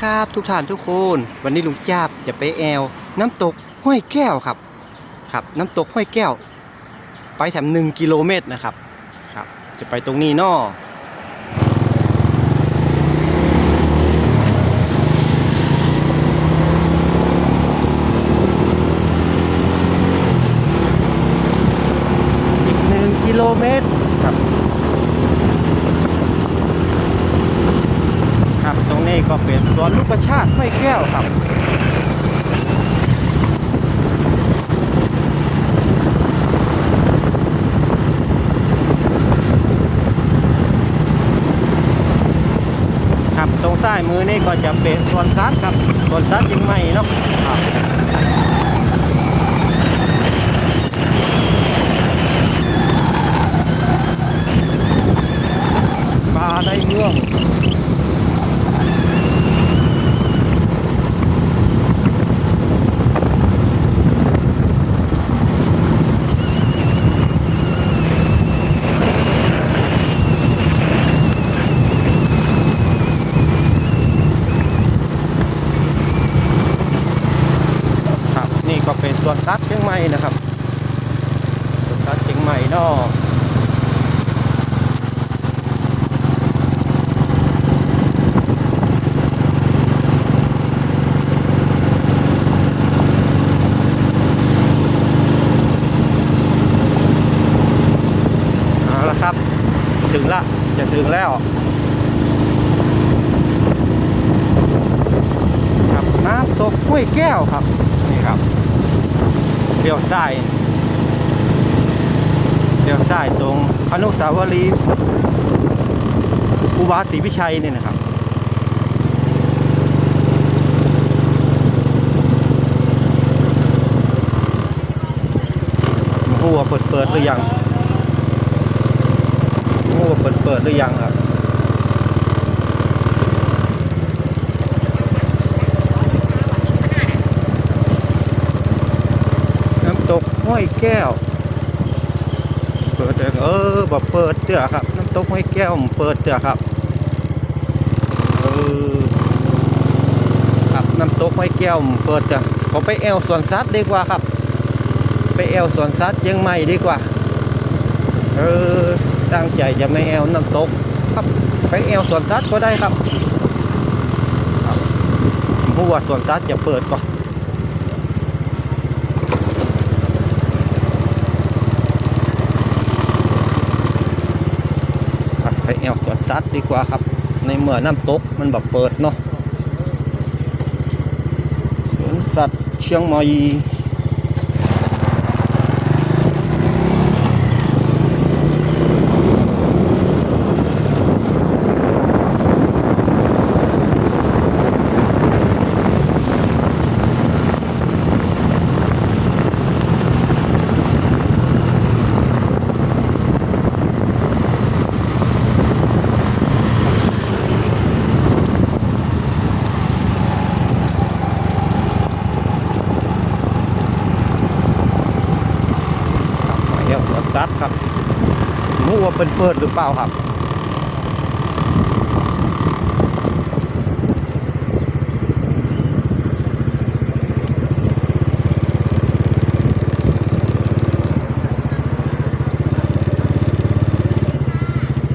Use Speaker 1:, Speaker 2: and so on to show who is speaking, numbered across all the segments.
Speaker 1: ครับทุกท่านทุกคน วันนี้ลุงจ้าบจะไปแอวน้ำตกห้วยแก้วครับ ครับ น้ำตกห้วยแก้ว ไปแถมหนึ่งกิโลเมตรนะครับ ครับ จะไปตรงนี้นออีกหนึ่งกิโลเมตรครับ ครับตรงนี้ก็เป็น สวนลูกกระชาติห้วยแก้วครับครับตรงซ้ายมือนี่ก็จะเป็นสวนสัตว์ครับสวนสัตว์ยังไม่เนาะครับปลาได้เรื่อง ครับนี่ก็เป็นสวนสัตว์เชียงใหม่นะครับสวนสัตว์เชียงใหม่เนาะเอาละครับ ถึงละ จะถึงแล้วครับน้ำตกห้วยแก้วครับ นี่ครับเลี้ยวซ้ายเลี้ยวซ้ายตรงอนุสาวรีย์อุบาศรีวิชัยนี่นะครับหัวาเปิดเปิดหรือยัง เปิดเปิดหรือยังครับน้ำตกห้วยแก้ว เปิดเอออบอกเปิดเตือครับ น้ำตกห้วยแก้วเปิดเตือครับเออครับน้ำตกห้วยแก้วเปิดเตือผมไปแอวสวนสัตว์ดีกว่าครับ ไปแอวสวนสัตว์ยังไม่ดีกว่า เออ ตั้งใจจะไม่แอวน้ำตกครับไปแอวสวนสัตว์ก็ได้ครับครับผู้ว่าสวนสัตว์จะเปิดก่อนไปแอวสวนสัตว์ดีกว่าครับ ในเมื่อน้ำตกมันแบบเปิดเนาะสวนสัตว์เชียงใหม่ไปแอวสวนสัตว์ครับรู้ว่า เป็นเปิดหรือเปล่าครับ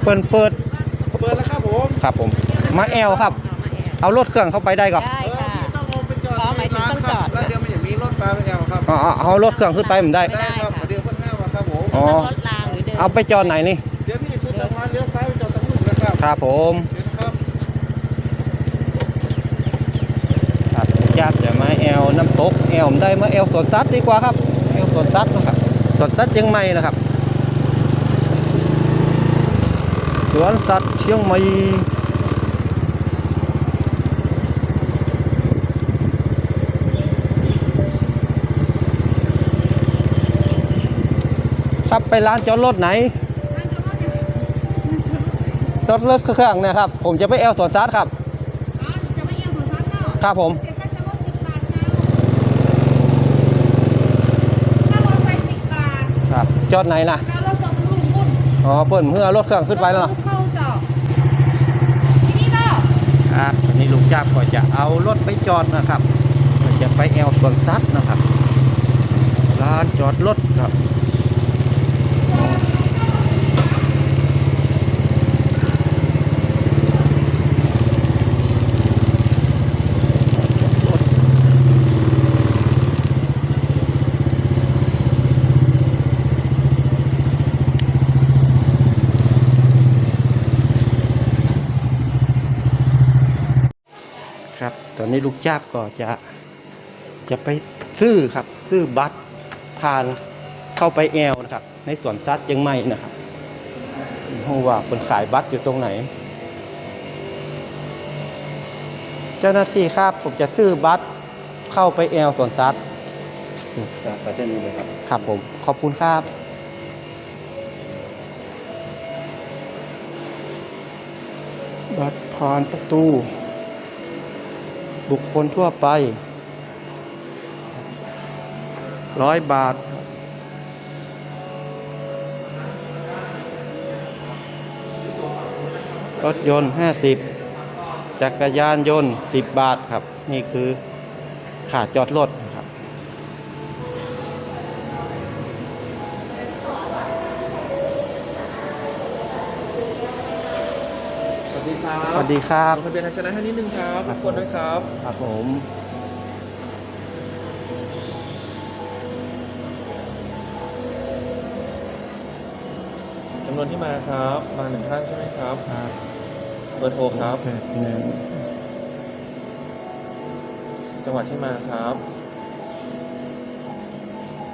Speaker 1: เปิดเปิด
Speaker 2: เปิดแล้วครับผม
Speaker 1: ครับผม มาแอลครับ เอารถเครื่องเข้าไปได้ก่อน
Speaker 3: ได้ค่ะ
Speaker 2: ต้องลงไปจอด
Speaker 3: อ๋อหมายถึงต้องจอด
Speaker 2: แล้วเดี๋ยวมันจะมีรถปลาไปเอาครับ
Speaker 1: อ๋อเอารถเครื่องขึ้นไปผมได้
Speaker 3: ไม่ได้
Speaker 2: ครับ
Speaker 3: ค่ะ
Speaker 2: เดี๋ยวเพิ่นห้ามมาครับผม
Speaker 1: อ๋อ
Speaker 3: นั่งรถรางหรือเดิน
Speaker 1: เอาไปจอดไหนนี่
Speaker 2: ครับ
Speaker 1: ครับผม
Speaker 2: เดี๋ยวนะครับ
Speaker 1: จะมาแอลน้ำตกแอลผมได้มาแอลสวนสัตว์ดีกว่าครับแอลสวนสัตว์นะครับสวนสัตว์เชียงใหม่นะครับสวนสัตว์เชียงใหม่ครับไปร้านจอดรถไหน รถรถเครื่องเนะครับ ผมจะไปแอลสวนสัตว์ครับ
Speaker 4: อ๋อจะไม่เอี่ยมของซัดเนาะ
Speaker 1: ครับผม
Speaker 4: เดี๋ยวก็จะลดสิบบาทนะถ้าลดไปสิบบาท
Speaker 1: ครับจอดไหนนะ
Speaker 4: แล้วลดจอดลูกมุ่น
Speaker 1: อ๋อเพิ่นเพื่อเอารถเครื่องขึ้นไปแล้วเนาะ
Speaker 4: เข้าจอดทีนี้เนาะ
Speaker 1: ครับตอนนี้ลุงจ้าบก็จะเอารถไปจอดนะครับก็จะไปแอลสวนสัตว์นะครับร้านจอดรถครับ ครับตอนนี้ลุงจ้าบก็จะจะไปซื้อครับ ซื้อบัตรผ่านเข้าไปแอลนะครับ ในสวนสัตว์เชียงใหม่นะครับเพราะว่าคนขายบัตรอยู่ตรงไหน เจ้าหน้าที่ครับผมจะซื้อบัตรเข้าไปแอลสวนสัตว์
Speaker 2: จากประเทศนี้เลยครับ
Speaker 1: ครับผมขอบคุณครับบัตรผ่านประตู บุคคลทั่วไปร้อยบาท รถยนต์ห้าสิบจักรยานยนต์สิบบาทครับ นี่คือขาดจอดรถ
Speaker 2: สดีครับ
Speaker 1: สวัสดีครับ
Speaker 2: ลงทะเบียนไทยชนะให้นิดนึงครับรบกวนด้วยครับ
Speaker 1: ครับผม
Speaker 2: จำนวนที่มาครับ มาหนึ่งท่านใช่ไหมครับ
Speaker 1: ครับ
Speaker 2: เบอร์โทรครับ
Speaker 1: แปดหนึ่ง
Speaker 2: จังหวัดที่มาครับ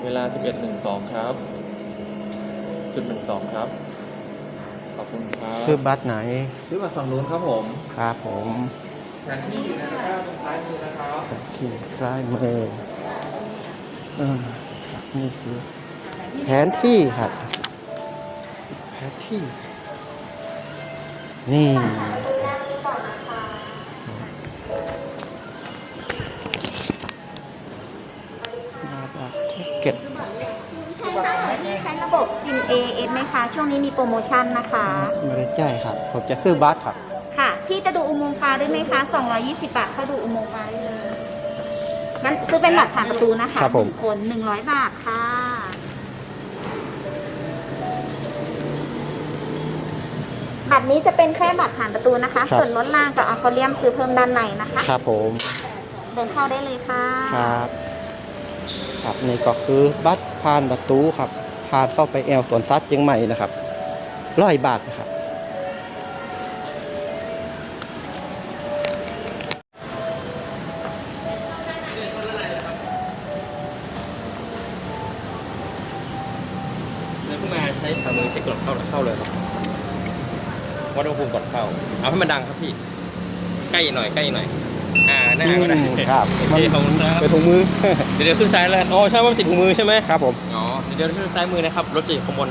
Speaker 2: เวลา 11.12 ครับ จุด 12 ครับ ขอบคุณครับ
Speaker 1: ชื่อบัตรไหน
Speaker 2: ซื้อบัตรฝั่งนู้นครับผม
Speaker 1: ครับผม
Speaker 2: แผนที่อยู่ในตะกร้าตรงซ้ายมือนะครับ
Speaker 1: ที่ซ้ายมือเออครับนี่คือแผนที่ครับแผนที่นี่
Speaker 3: SIM AS ไหมคะ ช่วงนี้มีโปรโมชั่นนะคะ
Speaker 1: ไม่ได้จ่ายครับ ผมจะซื้อบัตรครับ
Speaker 3: ค่ะ พี่จะดูอุโมงค์ฟ้าด้วยไหมคะ 220 บาทเข้าดูอุโมงค์ฟ้าได้เลยงั้นซื้อเป็นบัตรผ่านประตูนะคะ
Speaker 1: ครับผม
Speaker 3: หนึ่งคน100 บาทค่ะ บัตรนี้จะเป็นแค่บัตรผ่านประตูนะคะส่วนลดล่างกับอควาเรียมซื้อเพิ่มด้านในนะคะ
Speaker 1: ครับผม
Speaker 3: เดินเข้าได้เลยค่ะ
Speaker 1: ครับ ครับนี่ก็คือบัตรผ่านประตูครับ ผ่านเข้าไปแอลสวนสัตว์เชียงใหม่นะครับร้อยบาทนะครับ
Speaker 5: เดินขึ้นมาใช้ฝ่ามือเช็คก่อนเข้าเข้าเลยครับวัดอุณหภูมิก่อนเข้า เอาให้มันดังครับพี่ ใกล้หน่อยใกล้หน่อย อ่าหน้าก็ได้
Speaker 1: อืมครับ
Speaker 5: โอเคขอบคุณครับ
Speaker 1: ไปถุงมือ
Speaker 5: เดี๋ยวเดินขึ้นซ้ายแล้วกันอ๋อใช่ว่ามันติดถุงมือใช่ไหม
Speaker 1: ครับผม
Speaker 5: อ๋อ เดี๋ยวเดินขึ้นซ้ายมือนะครับ รถจะอยู่ข้างบน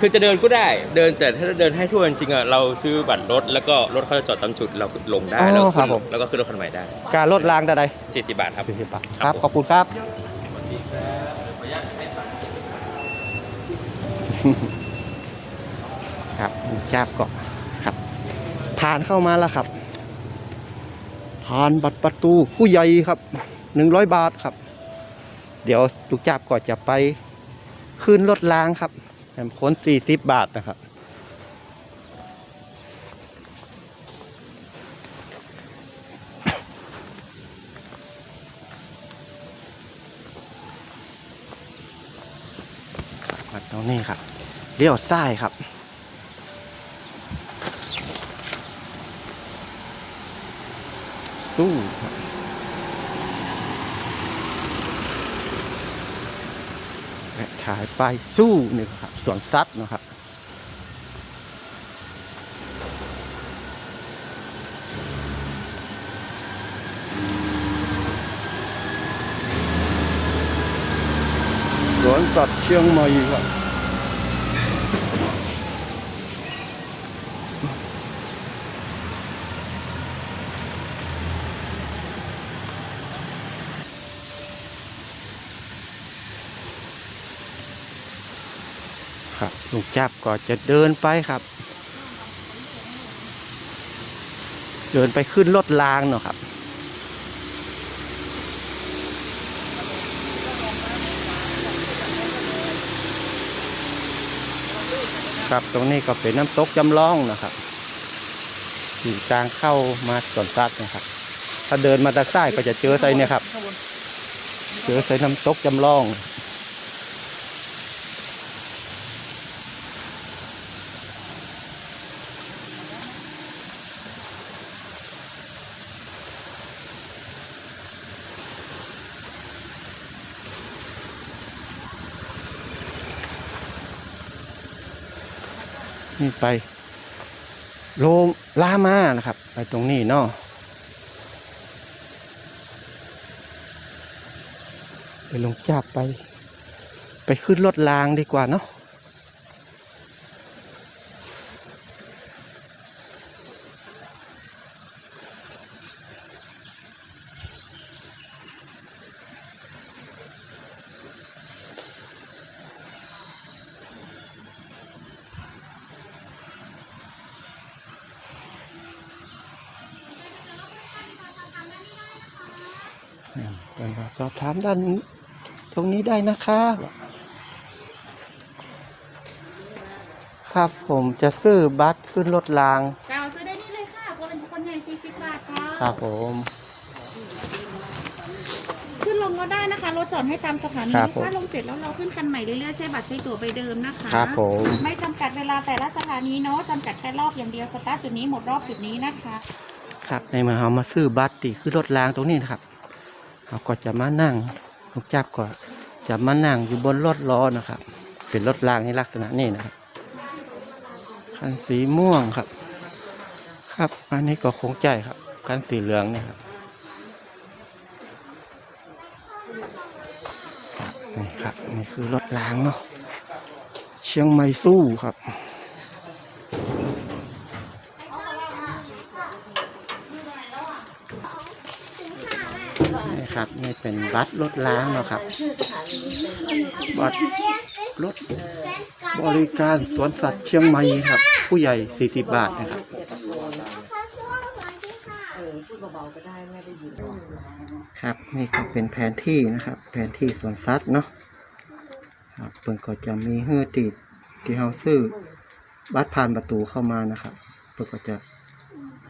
Speaker 5: คือจะเดินก็ได้ เดินแต่ถ้าเดินให้ทั่วจริงๆอะ เราซื้อบัตรรถแล้วก็รถเขาจะจอดตามจุดเราลงได้
Speaker 1: อ๋อ
Speaker 5: แล้วก็
Speaker 1: ครั
Speaker 5: ขึ้
Speaker 1: บ
Speaker 5: น
Speaker 1: ผม
Speaker 5: แล้วก็ขึ้นรถคันใหม่ได้
Speaker 1: การลดรางใด
Speaker 5: 40 บาทครับ
Speaker 1: ๆ40บาทครับ ขอบคุณครับ ครับจับก็ครับ ผ่านเข้ามาแล้วครับ ผ่านบัตรประตูผู้ใหญ่ครับหนึ่งร้อยบาทครับ เดี๋ยวลูกจับก็จะไป ขึ้นรถรางครับแถมคนสี่สิบบาทนะครับมาตรงนี้ครับเลี้ยวซ้ายครับตู้ครับและขายไปสู้นี่ครับสวนสัตว์นะครับสวนสัตว์เชียงใหม่ครับ ครับลุงจับก็จะเดินไปครับ เดินไปขึ้นรถรางเนาะครับครับตรงนี้ก็เป็นน้ำตกจำลองนะครับอยู่ทางเข้ามาสวนสัตว์นะครับ ถ้าเดินมาทางซ้ายก็จะเจอไซเนี่ยครับ เจอไซน้ำตกจำลอง นี่ไปโลลามานะครับ ไปตรงนี้เนาะไปลงจับไป ไปขึ้นรถรางดีกว่าเนาะามด้านนี้ ตรงนี้ได้นะคะครับผมจะซื้อบัตรขึ้นรถราง
Speaker 4: เจ้าซื้อได้นี่เลยค่ะ คนเป็นคนใหญ่40บาทค่ะ
Speaker 1: ครับผม
Speaker 4: ขึ้นลงก็ได้นะคะ รถจอดให้ตามสถานี
Speaker 1: ครับผม
Speaker 4: ถ้าลงเสร็จแล้วเราขึ้นคันใหม่เรื่อยๆใช้บัตรใช้ตั๋วไปเดิมนะคะ
Speaker 1: ครับผม
Speaker 4: ไม่จำกัดเวลาแต่ละสถานีเนาะจำกัดแค่รอบอย่างเดียวสตาร์ทจุดนี้หมดรอบจุดนี้นะคะ
Speaker 1: ครับในเมื่อเรามาซื้อบัตรที่ขึ้นรถรางตรงนี้นะครับ เราก็จะมานั่งลูกจับก็จะมานั่งอยู่บนรถล้อนะครับ เป็นรถรางในลักษณะนี้นะครับคันสีม่วงครับ ครับอันนี้ก็คงใจครับคันสีเหลืองเนี่ยครับครับนี่ครับนี่คือรถรางเนาะเชียงใหม่สู้ครับ นี่ครับ นี่เป็นบัตรถล้างเนาะครับบัตรถบริการสวนสัตว์เชียงใหม่ครับ ผู้ใหญ่ 40 บาทนะครับครับนี่ก็เป็นแผนที่นะครับ แผนที่สวนสัตว์เนาะครับเพิ่นก็จะมีเฮือติดที่เฮาซื้อบัตรผ่านประตูเข้ามานะครับเพิ่นก็จะ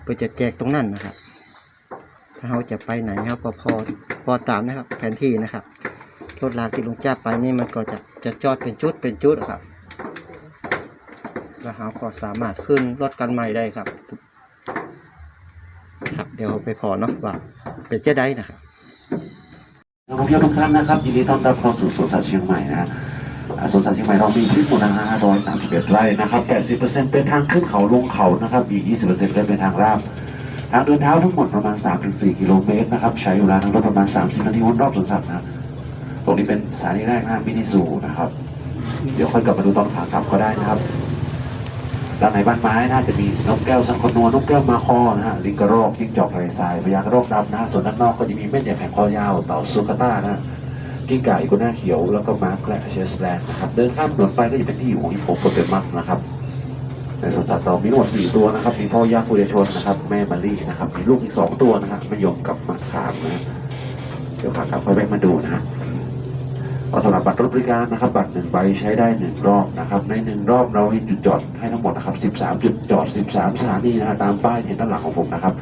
Speaker 1: เพิ่นจะแจกตรงนั้นนะครับ ถ้าเราจะไปไหนครับก็พอพอตามนะครับ แผนที่นะครับรถรางที่ลุงจ้าไปนี่มันก็จะจะจอดเป็นจุดเป็นจุดครับแล้วเราก็สามารถขึ้นรถกันใหม่ได้ครับ ครับ เดี๋ยวไปพอเนาะว่าเป็นเจ๊ได้นะครับ
Speaker 6: นักท่องเที่ยวทุกท่านนะครับยินดีต้อนรับเข้าสู่สวนสัตว์เชียงใหม่นะฮะสวนสัตว์เชียงใหม่เรามีพื้นที่นะฮะ531ไร่นะครับ 80%เป็นทางขึ้นเขาลงเขานะครับ อีก 20%ก็เป็นทางราบ ทางเดินเท้าทั้งหมดประมาณ 3-4 กิโลเมตรนะครับ ใช้เวลาทางรถประมาณ 30 นาทีวนรอบสวนสัตว์นะตรงนี้เป็นสถานีแรกนะมินิซูนะครับ เดี๋ยวค่อยกลับมาดูตอนขากลับก็ได้นะครับด้านในบ้านไม้น่าจะมีนกแก้วสังคโนวนกแก้วมาคอนะฮะลิงกระรอกจิ้งจอกทะเลทรายพญากระรอกดำนะส่วนด้านนอกก็จะมีเม็ดแผ่คอยาวเต่าซูคาต้านะฮะกิ้งก่าอีกัวหน้าเขียวแล้วก็มาร์คและเชสแลนด์นะครับเดินข้ามถนนไปก็จะเป็นที่อยู่ของฮิปโปโปเตมัสนะครับ ในสวนสัตว์เรามีทั้งหมดสี่ตัวนะครับมีพ่อยักษ์ปุยชนนะครับ แม่มารีนะครับ มีลูกอีกสองตัวนะฮะมะยมกับมะขามนะเดี๋ยวขากลับค่อยแวะมาดูนะฮะสำหรับบัตรรถบริการนะครับบัตรหนึ่งใบใช้ได้หนึ่งรอบนะครับ ในหนึ่งรอบเรามีจุดจอดให้ทั้งหมดนะครับ13จุดจอด13สามสถานีนะฮะตามป้ายเห็นด้านหลังของผมนะครับ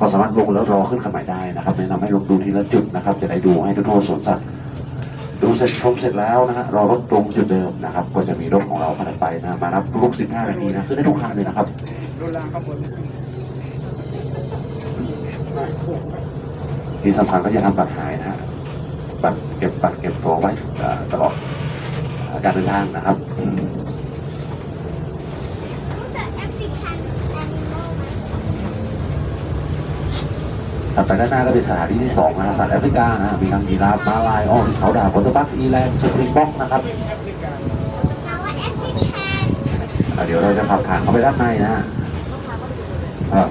Speaker 6: ก็สามารถลงแล้วรอขึ้นคันใหม่ได้นะครับแนะนำให้ลงดูทีละจุดนะครับ จะได้ดูให้ทั่วๆสวนสัตว์ ดูเสร็จชมเสร็จแล้วนะฮะรอรถตรงจุดเดิมนะครับ ก็จะมีรถของเราคันไปนะมารับลูก15นาทีนะขึ้นได้ทุกคันเลยนะครับที่สำคัญก็จะทำบัตรหายนะฮะบัตรเก็บบัตรเก็บตัวไว้ตลอดการเดินทางนะครับ
Speaker 7: รู้จักแอฟริกันแอนิมอลไหม
Speaker 6: ถัดไปด้านหน้าก็เป็นสถานที่ที่สองนะสัตว์แอฟริกานะมีทั้งยีราฟมาลายอ้อเขาดาวโคตบักอีแลนด์สปริงบ็อกนะครับ
Speaker 7: เดี๋
Speaker 6: ยวเราจะขับผ่านเข้าไปด้านในนะฮะ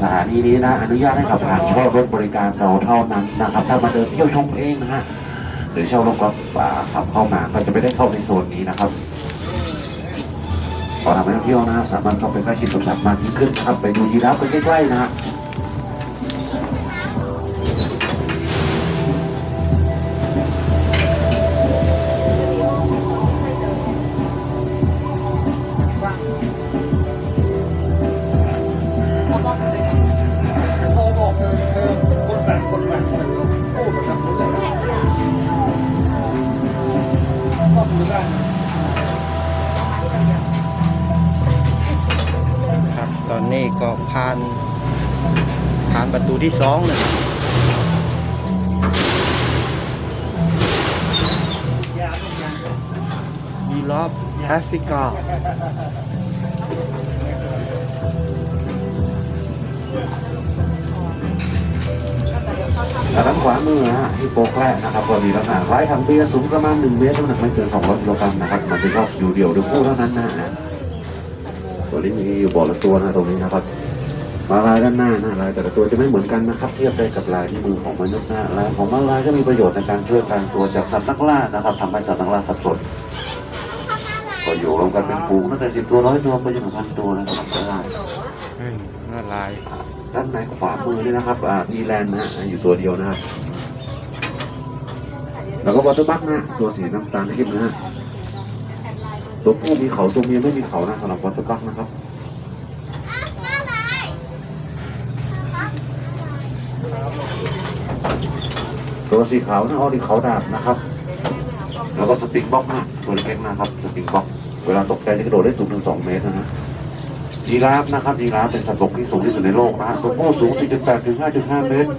Speaker 6: สถานีนี้นะอนุญาตให้ขับผ่านเฉพาะรถบริการเราเท่านั้นนะครับ ถ้ามาเดินเที่ยวชมเองนะฮะหรือเช่ารถกระบะขับเข้ามาก็จะไม่ได้เข้าในโซนนี้นะครับขอทำให้นักเที่ยวนะฮะสามารถเข้าไปใกล้ชิดกับสัตว์มากยิ่งขึ้นนะครับไปดูยีราฟไปใกล้ๆนะฮะ
Speaker 1: ผ่าน ผ่านประตูที่สองเลยมีรอบแอฟริกา
Speaker 6: ด้านขวามือฮะที่โป๊กแรกนะครับก็มีลักษณะคล้ายถังเบียสูงประมาณ 1 เมตรน้ำหนักไม่เกิน200กิโลกรัมนะครับ มันจะชอบอยู่เดี่ยวหรือคู่เท่านั้นนะฮะตัวนี้มีอยู่บ่อละตัวนะตรงนี้นะครับ มาลายด้านหน้านะลายแต่ละตัวจะไม่เหมือนกันนะครับ เทียบได้กับลายที่มือของมนุษย์นะลายของมาลายก็มีประโยชน์ในการช่วยพรางตัวจากสัตว์นักล่านะครับทำให้สัตว์นักล่าสับสนก็อยู่รวมกันเป็นฝูงตั้งแต่สิบตัวร้อยตัวไปจนถึงพันตัวนะครับได้
Speaker 1: เฮ้ยน่าลาย
Speaker 6: ด้านในขวามือนี่นะครับอ่าดีแลนด์นะอยู่ตัวเดียวนะครับแล้วก็วอเตอร์บัคนะฮะตัวสีน้ำตาลเข้มนะฮะตัวผู้มีเขาตัวเมียไม่มีเขานะสำหรับวอเตอร์บัคนะครับ ตัวสีขาวนะออดีเขาดาบนะครับ แล้วก็สติงบ็อกนะตัวเล็กๆนะครับสติงบ็อกเวลาตกใจจะกระโดดได้สูงถึง2เมตรนะฮะจีราฟนะครับจีราฟเป็นสัตว์บกที่สูงที่สุดในโลกนะฮะตัวผู้สูง 4.8 ถึง 5.5 เมตร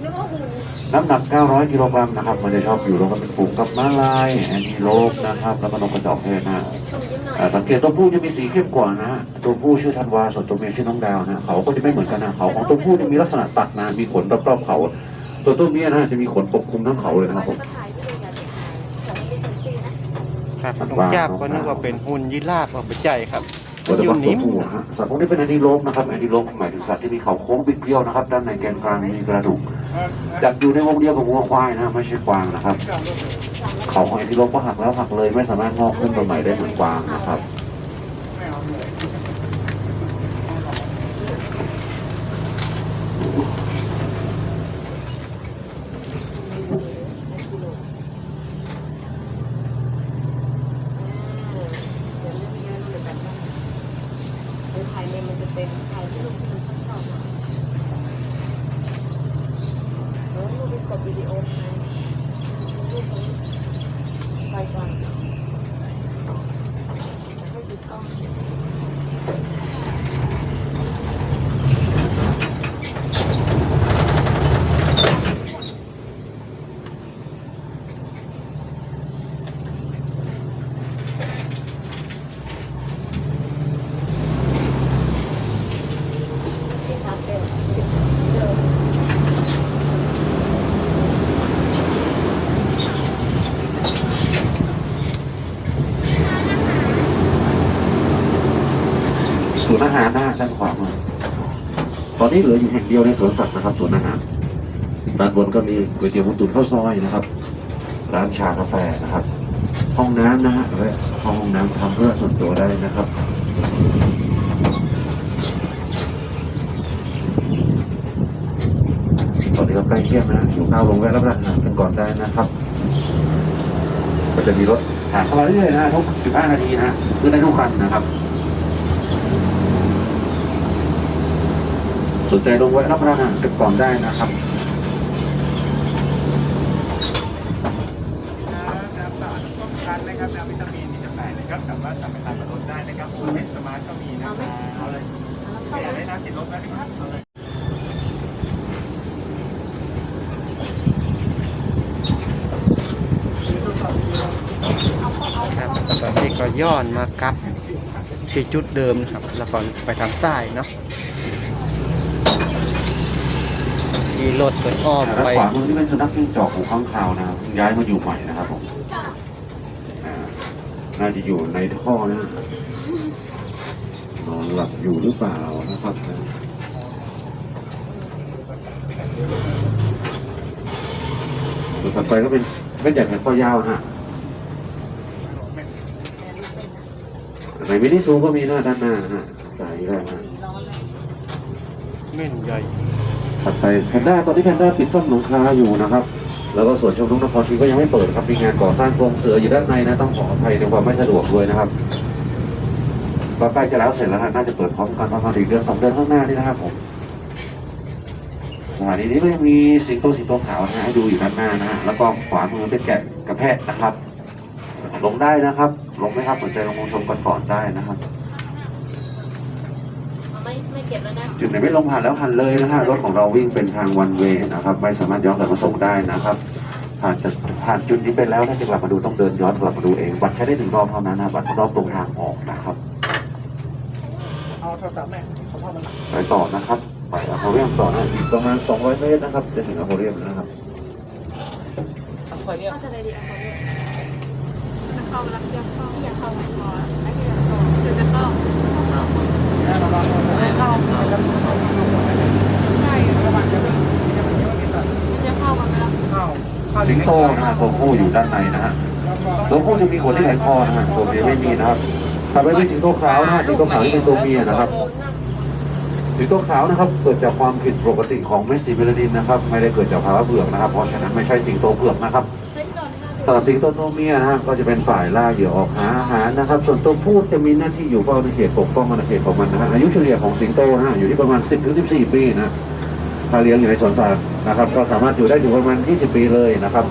Speaker 6: น้ำหนัก 900 กิโลกรัมนะครับ มันจะชอบอยู่รวมกันเป็นฝูงกับม้าลายแอนติโลปนะครับ แล้วก็นกกระจอกเทศนะฮะอ่าสังเกตตัวผู้จะมีสีเข้มกว่านะ ตัวผู้ชื่อธันวา ส่วนตัวเมียชื่อน้องดาวนะฮะเขาก็จะไม่เหมือนกันนะ เขาของตัวผู้จะมีลักษณะตัดนะ มีขนรอบๆเขา ส่วนตัวเมียนะฮะจะมีขนปกคลุมทั้งเขาเลยนะครับผม
Speaker 1: ครับน้องจับก็นึกว่าเป็นหุ่นยีราฟเอาไปใจครับ
Speaker 6: ตัว
Speaker 1: อยู่
Speaker 6: ตัว
Speaker 1: นิ่ม
Speaker 6: ผู้นะฮะสัตว์พวกนี้เป็นแอนติโลปนะครับแอนติโลปหมายถึงสัตว์ที่มีเขาโค้งบิดเบี้ยวนะครับ ด้านในแกนกลางมีกระดูกจัดอยู่ในวงเดียวกับวัวควายนะไม่ใช่กวางนะครับ เขาของแอนติโลปก็หักแล้วหักเลยไม่สามารถงอกขึ้นมาใหม่ได้เหมือนกวางนะครับ Thank you. นี้เหลืออยู่แห่งเดียวในสวนสัตว์นะครับศูนอาหารด้านบนก็มีก๋วยเตี๋ยวหมูตุ๋นข้าวซอยนะครับ ร้านชากาแฟนะครับ ห้องน้ำนะฮะและห้องน้ำทำเพื่อส่วนตัวได้นะครับตอนนี้ก็ใกล้เที่ยงนะอยู่ข้าวลงแวะรับประทานกันก่อนได้นะครับ ก็จะมีรถหาเข้ามาเรื่อยๆนะทุก15 นาทีนะขึ้นได้ทุกคันนะครับ สนใจลงไว้รับประทานอาหารกันก่อนได้นะครับ
Speaker 8: คันนะครับน้ำวิตามินมีจำหน่ายนะครับสามารถสั่งไปทานกับรถได้นะครับโอเน็ตสมาร์ทก็มีนะครับเอาเลยอยากได้น้ำติดรถไหมครับเอาเลย
Speaker 1: ครับตอนนี้ก็ย้อนมากับที่จุดเดิมนะครับ แล้วก็ไปทางใต้เนาะ ที่รถเปิดอ้อม
Speaker 6: ด้าน
Speaker 1: ไป
Speaker 6: ขวามือนี่เป็นสุนัขจิ้งจอกหูข้างคาวนะครับเพิ่งย้ายมาอยู่ใหม่นะครับผมอ่าน่าจะอยู่ในท่อนะนอนหลับอยู่หรือเปล่านะครับตัวต่อไปก็เป็นเป็นใหญ่แขนคอยาวนะฮะในมินิซูก็มีหน้าด้านหน้านะฮะสายได้นะ
Speaker 1: เม่นใหญ่
Speaker 6: ถัดไปแพนด้าตอนนี้แพนด้าปิดซ่อมหลังคาอยู่นะครับ แล้วก็ส่วนชมรมนครศรีก็ยังไม่เปิดครับมีงานก่อสร้างโครงเสืออยู่ด้านในนะต้องขออภัยในความไม่สะดวกด้วยนะครับก็ใกล้จะแล้วเสร็จแล้วฮะน่าจะเปิดพร้อมกันประมาณอีกเดือนสองเดือนข้างหน้านี่นะครับผมสถานีนี้ก็ยังมีสิงโตสิงโตขาวนะฮะให้ดูอยู่ด้านหน้านะฮะแล้วก็ขวามือเป็นแกะกระแพะนะครับ ลงได้นะครับ ลงไหมครับสนใจลงชมกันก่อนได้นะครับ
Speaker 3: ไม่ไม่เก็บแล้วนะ
Speaker 6: จุดไหนไม่ลงผ่านแล้วผ่านเลยนะฮะรถของเราวิ่งเป็นทางวันเวย์นะครับ ไม่สามารถย้อนกลับมาส่งได้นะครับ ผ่านจะผ่านจุดนี้ไปแล้วถ้าจะกลับมาดูต้องเดินย้อนกลับมาดูเองบัตรใช้ได้หนึ่งรอบเท่านั้นนะบัตรรอบตรงทางออกนะครับ
Speaker 8: เอาโทรศัพท์แม่ขอพ่อมัน
Speaker 6: ไปต่อนะครับไปอโคเรียมต่อนะอีกประมาณ200เมตรนะครับจะถึงอโคเรียมแล้วนะครับ
Speaker 8: แม่ระวังระวังระวังระวังจะไม่จะไม่ว่ากินแบบเข้าเข้า
Speaker 6: สิงโตนะฮะตัวผู้อยู่ด้านในนะฮะตัวผู้จะมีขนที่แขนคอนะฮะตัวเมียไม่มีนะครับต่อไปเป็นสิงโตขาวนะฮะสิงโตขาวที่เป็นตัวเมียนะครับสิงโตขาวนะครับ เกิดจากความผิดปกติของเมสซิเมลานินนะครับ ไม่ได้เกิดจากภาวะเผือกนะครับ เพราะฉะนั้นไม่ใช่สิงโตเผือกนะครับสำหรับสิงโตตัวเมียนะฮะก็จะเป็นฝ่ายล่าเหยื่อออกหาอาหารนะครับ ส่วนตัวผู้จะมีหน้าที่อยู่เฝ้าในเขตปกป้องอาณาเขตของมันนะฮะอายุเฉลี่ยของสิงโตนะฮะอยู่ที่ประมาณ 10-14 ปีนะ ถ้าเลี้ยงอยู่ในสวนสัตว์นะครับ ก็สามารถอยู่ได้ถึงประมาณ 20 ปีเลยนะครับ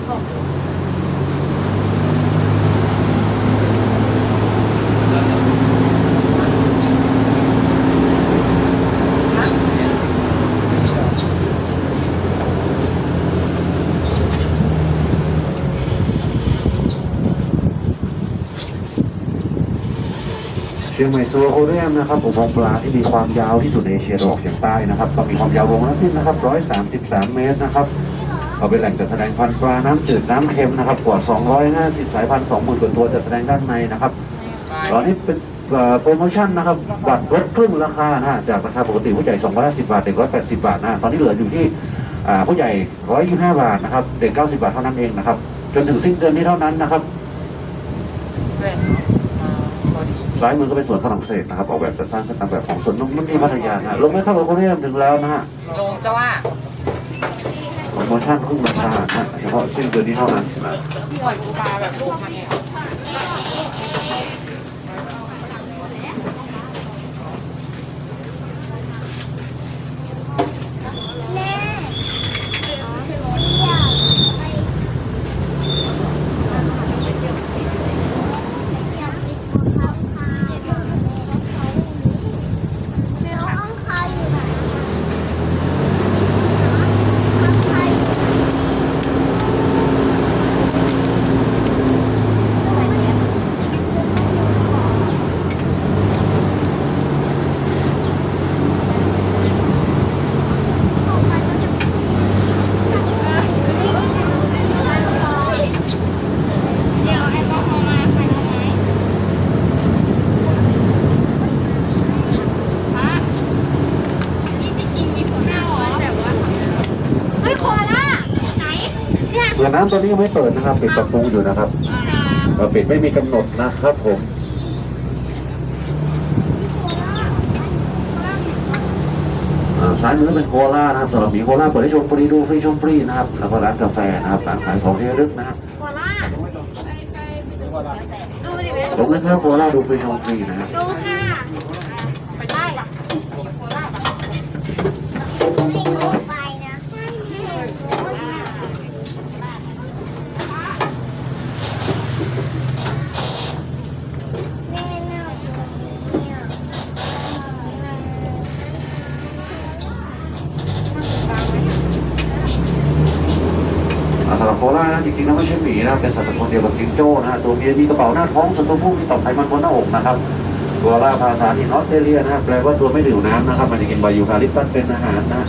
Speaker 6: ชียงใหม่ซูโรโคเรียมนะครับอุโมงค์ปลาที่มีความยาวที่สุดในเอเชียตะวันออกเฉียงใต้นะครับก็มีความยาววงละที่นะครับ 133 เมตรนะครับเอาเป็นแหล่งจัดแสดงพันธุ์ปลาน้ำจืดน้ำเค็มนะครับกว่า 250 สายพันธุ์ 20,000กว่าตัวจัดแสดงด้านในนะครับตอนนี้เป็นโปรโมชั่นนะครับบัตรลดครึ่งราคานะจากราคาปกติผู้ใหญ่ 250 บาทเด็ก180 บาทนะตอนนี้เหลืออยู่ที่ผู้ใหญ่ 125 บาทนะครับเด็ก 90 บาทเท่านั้นเองนะครับจนถึงสิ้นเดือนนี้เท่านั้นนะครับ ซ้ายมือก็เป็นสวนฝรั่งเศสนะครับออกแบบจัดสร้างขึ้นตามแบบของสวนนกนุ่นที่พัทยานะฮะลงไม่เข้ากับโคเรียมถึงแล้วนะฮะ
Speaker 5: ลงจะว่า
Speaker 6: โปรโมชั่นครึ่งราคานะฮะเฉพาะสิ้นเดือนนี้เท่านั้นนะ
Speaker 4: ปล่อยปูปลาแบบลูกมาเนี่ย
Speaker 7: แม่อยากไปอยากไปกดข้าวคาวแล้วข้างคาวอยู่ไหนข้างคาวอยู่ เดี๋ยวแอลกอฮอล์มาใครเอาไหมฮะนี่จริงๆมีคนหน้าหรอแต่ว่าเฮ้ยโคอาล่าไหน เนี่ย
Speaker 6: ส่วนน้ำตอนนี้ยังไม่เปิดนะครับ ปิดปรับปรุงอยู่นะครับเอ่อปิดไม่มีกำหนดนะครับผมอ่าซ้ายมือเป็นโคลานะครับสำหรับหมีโคลาเปิดให้ชมฟรีดูฟรีชมฟรีนะครับ แล้วก็ร้านกาแฟนะครับร้านขายของที่ระลึกนะครับ
Speaker 7: โคอาล่าดูไปดิเว้ย
Speaker 6: ลงเล่นเพื่อโคลาดูฟรีชมฟรีนะฮะ
Speaker 7: ดูค่ะไค
Speaker 6: ล่านะจริงๆแล้วไม่ใช่หมีนะเป็นสัตว์ตระกูลเดียวกับจิงโจ้นะฮะตัวเมียมีกระเป๋าหน้าท้องส่วนตัวผู้มีต่อมไขมันบนหน้าอกนะครับโคล่าภาษาที่ออสเตรเลียนะฮะแปลว่าตัวไม่ดื่มน้ำนะครับ มันจะกินใบยูคาลิปตัสเป็นอาหารนะ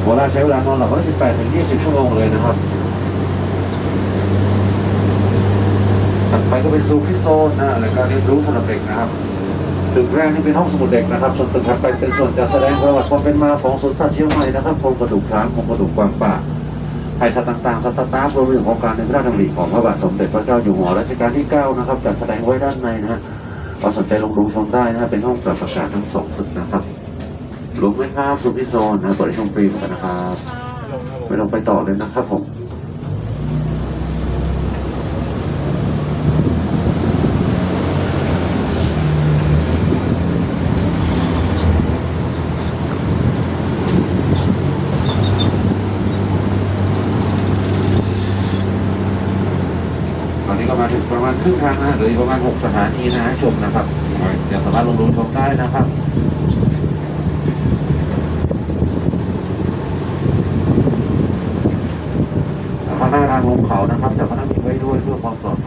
Speaker 6: โคล่าใช้เวลานอนหลับวันละ18ถึง20 ชั่วโมงเลยนะครับถัดไปก็เป็นซูฟิโซนนะและการเรียนรู้สำหรับเด็กนะครับตึกแรกนี่เป็นห้องสมุดเด็กนะครับ ส่วนตึกถัดไปเป็นส่วนจัดแสดงประวัติความเป็นมาของสวนสัตว์เชียงใหม่นะครับโครงกระดูกช้างโครงกระดูกกวางป่า ไทยสัตว์ต่างๆสัตว์ตาร์รวมถึงโครงการในพระราชดำริของพระบาทสมเด็จพระเจ้าอยู่หัวรัชกาลที่ 9 นะครับจัดแสดงไว้ด้านในนะฮะพอสนใจลงดูชมได้นะฮะเป็นห้องปรับอากาศทั้งสองตึกนะครับรวมไหมครับสุพิโซนนะเปิดให้ชมฟรีเหมือนกันนะครับ ไม่ต้องไปต่อเลยนะครับผม ตอนนี้ก็มาถึง ประมาณครึ่งทางนะหรือประมาณ 6 สถานีนะฮะชมนะครับยังสามารถลงดูชมได้นะครับ
Speaker 7: ลุงขาว
Speaker 6: ตรง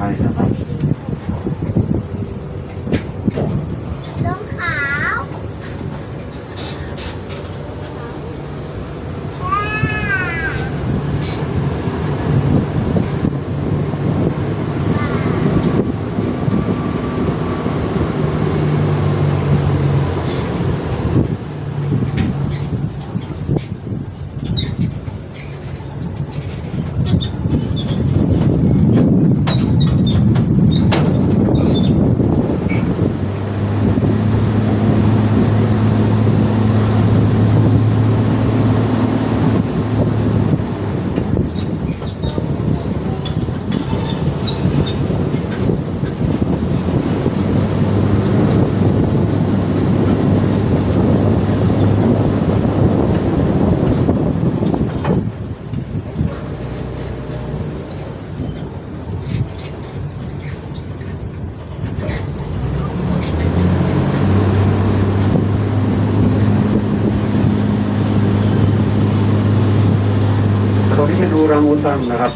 Speaker 6: นี้ เป็นรูรังอุตังนะครับ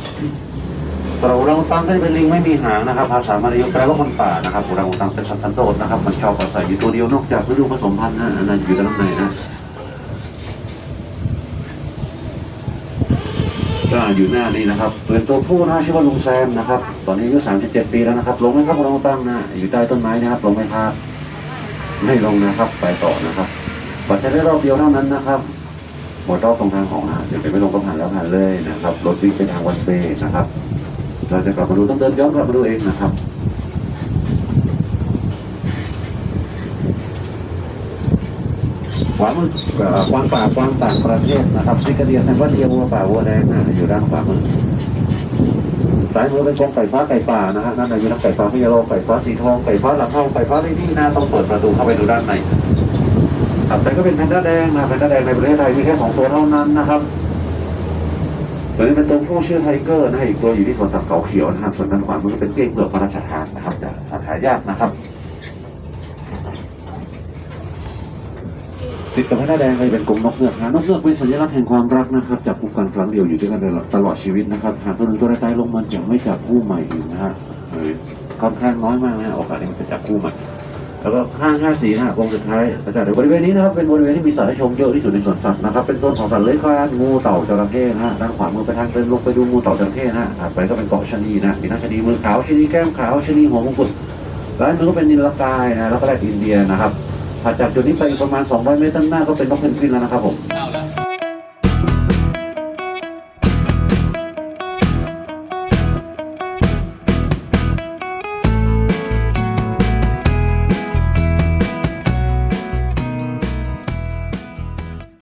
Speaker 6: รูรังอุตังก็จะเป็นลิงไม่มีหางนะครับภาษามาลายูแปลว่าคนป่านะครับรูรังอุตังเป็นสัตว์สันโดษนะครับ มันชอบอาศัยอยู่ตัวเดียวนอกจากฤดูผสมพันธุ์นะอันนั้นอยู่ด้านในนะก็อยู่หน้านี้นะครับเป็นตัวผู้นะชื่อว่าลุงแซมนะครับ ตอนนี้อายุ37 ปีแล้วนะครับลงไหมครับรูรังอุตังนะอยู่ใต้ต้นไม้นะครับลงไหมครับไม่ลงนะครับ ไปต่อนะครับปัจจัยได้รอบเดียวเท่านั้นนะครับ หมดรอบตรงทางของนะเดี๋ยวไปไม่ลงก็ผ่านแล้วผ่านเลยนะครับรถวิ่งไปทางวันเวย์นะครับ เราจะกลับมาดูต้องเดินย้อนกลับมาดูเองนะครับขวามือกวางป่ากวางต่างประเทศนะครับซิกาเดียแซมวัตเดียวัวป่าวัวแดงนะอยู่ด้านขวามือซ้ายมือเป็นกองไก่ฟ้าไก่ป่านะฮะนั่นอยู่นักไก่ฟ้าพิยาโลไก่ฟ้าสีทองไก่ฟ้าหลังห้องไก่ฟ้าเลดี้นะต้องเปิดประตูเข้าไปดูด้านใน ครับ แต่ก็เป็นแพนด้าแดงนะแพนด้าแดงในประเทศไทยมีแค่สองตัวเท่านั้นนะครับตัวนี้เป็นตัวผู้ชื่อไทเกอร์นะอีกตัวอยู่ที่สวนสัตว์เขาเขียวนะครับส่วนด้านขวามือเป็นเก้งเปลือกพระราชทานนะครับแต่สัตว์หายากนะครับติดกับแพนด้าแดงเลยเป็นกรงนกเงือกนะนกเงือกเป็นสัญลักษณ์แห่งความรักนะครับจับคู่กันครั้งเดียวอยู่ด้วยกันตลอดชีวิตนะครับหากตัวหนึ่งตัวใดตายลงมันจะไม่จับคู่ใหม่อีกนะฮะเออค่อนข้างน้อยมากนะโอกาสที่มันจะจับคู่ใหม่ แล้วก็ห้างห้าสีนะฮะวงสุดท้ายอาจารย์เดี๋ยวบริเวณนี้นะครับเป็นบริเวณที่มีสัตว์ให้ชมเยอะที่สุดในสวนสัตว์นะครับเป็นโซนของสัตว์เลื้อยคลานงูเต่าจระเข้นะฮะด้านขวามือไปทางเดินลงไปดูงูเต่าจระเข้นะฮะถัดไปก็เป็นเกาะชะนีนะมีทั้งชะนีมือขาวชะนีแก้มขาวชะนีหัวมงกุฎด้านมือก็เป็นนิลกายนะแล้วก็แรกอินเดียนะครับถัดจากจุดนี้ไปอีกประมาณ200เมตรด้านหน้าก็เป็นนกเพนกวินแล้วนะครับผม